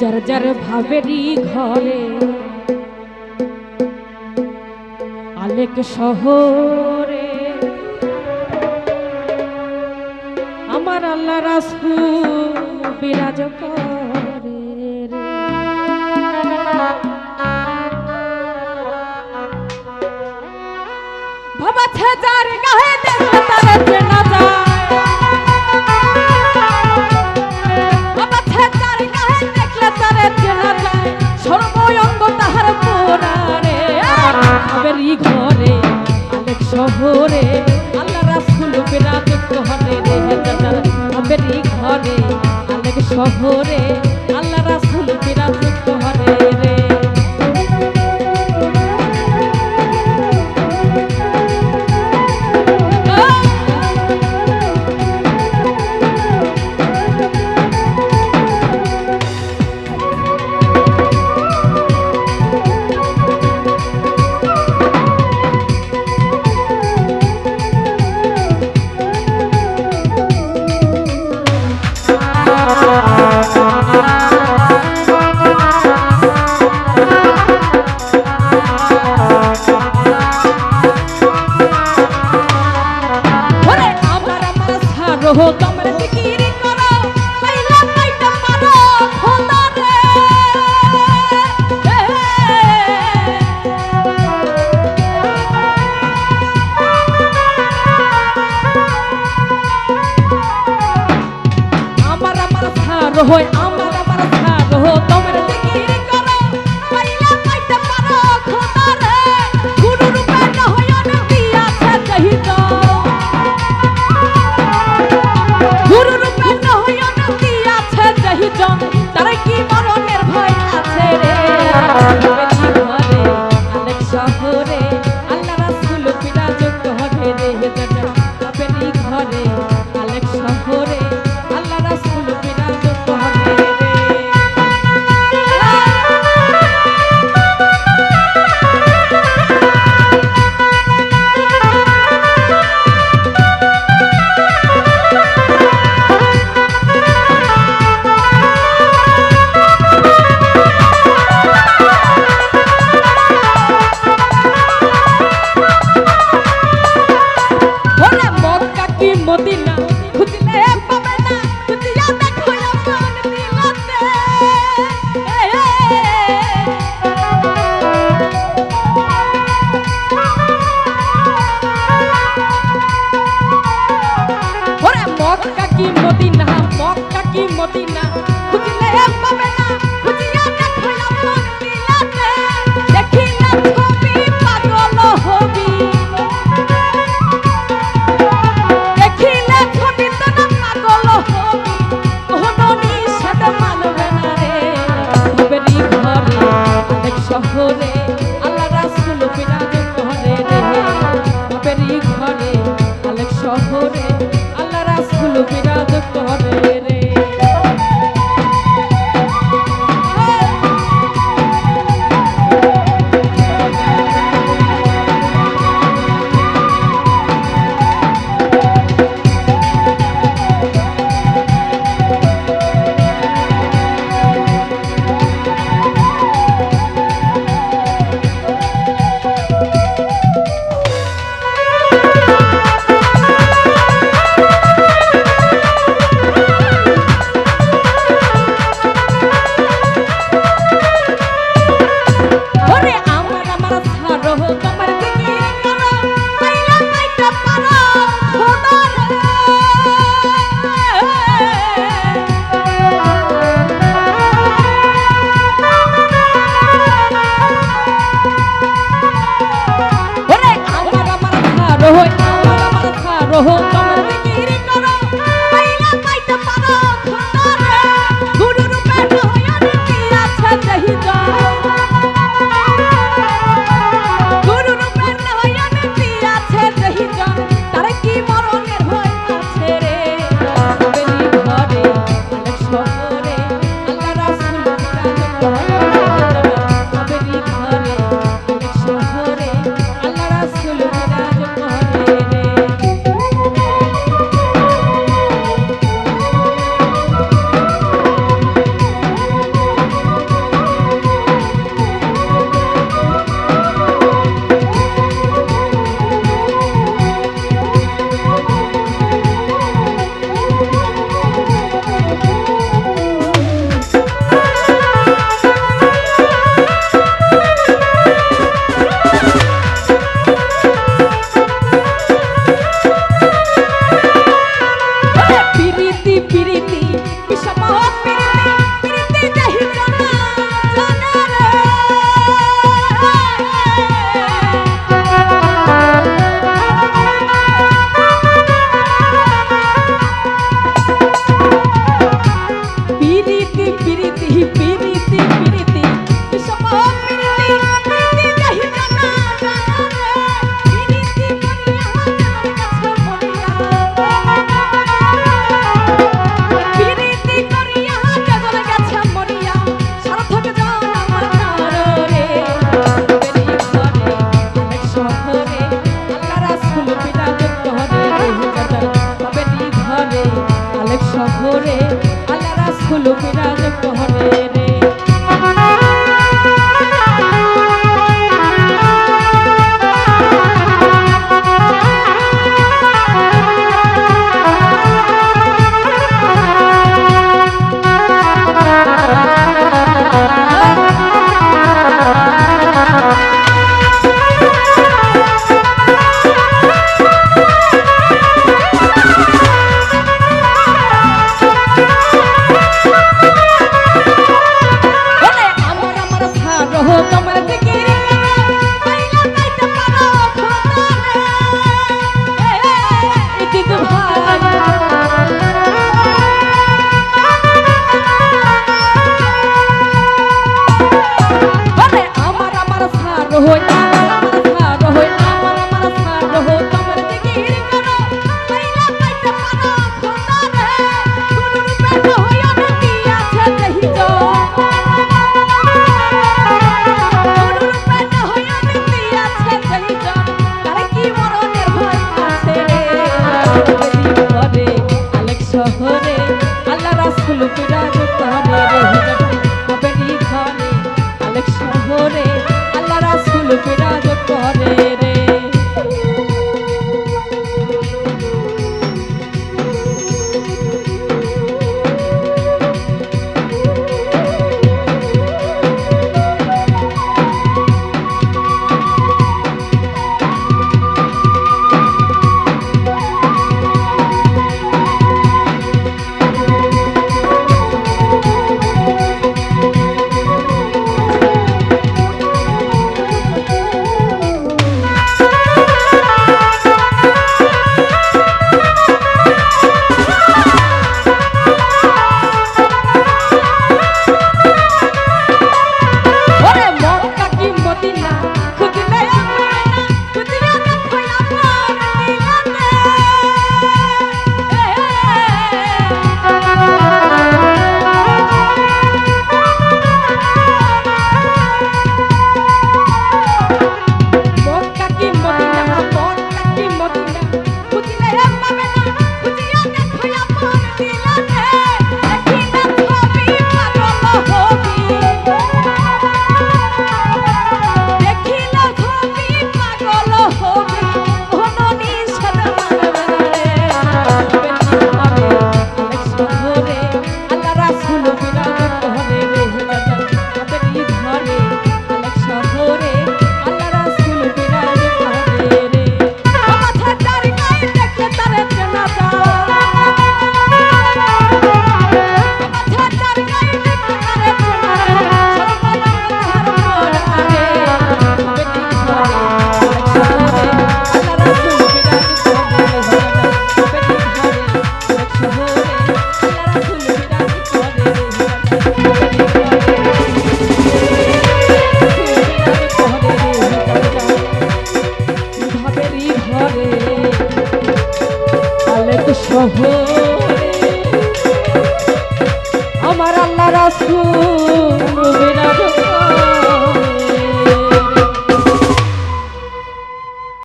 যার যার ভাবেরই ঘরে। আলেক শহরে। আমার আল্লাহ রাসু বিরাজ করে বাবা যার গাহে সোনারে আবেরি ঘরে আলেক শহরে। আল্লাহ রাসুল বিরাজক হলে রে দাদা আবেরি ঘরে আলেক শহরে। আল্লাহ রাসুল বিরাজক হলে রে হয় ঘরে আলেক শহরে। শহরে আল্লাহ রাসুল বিরাজ করে রে। তোমার vida.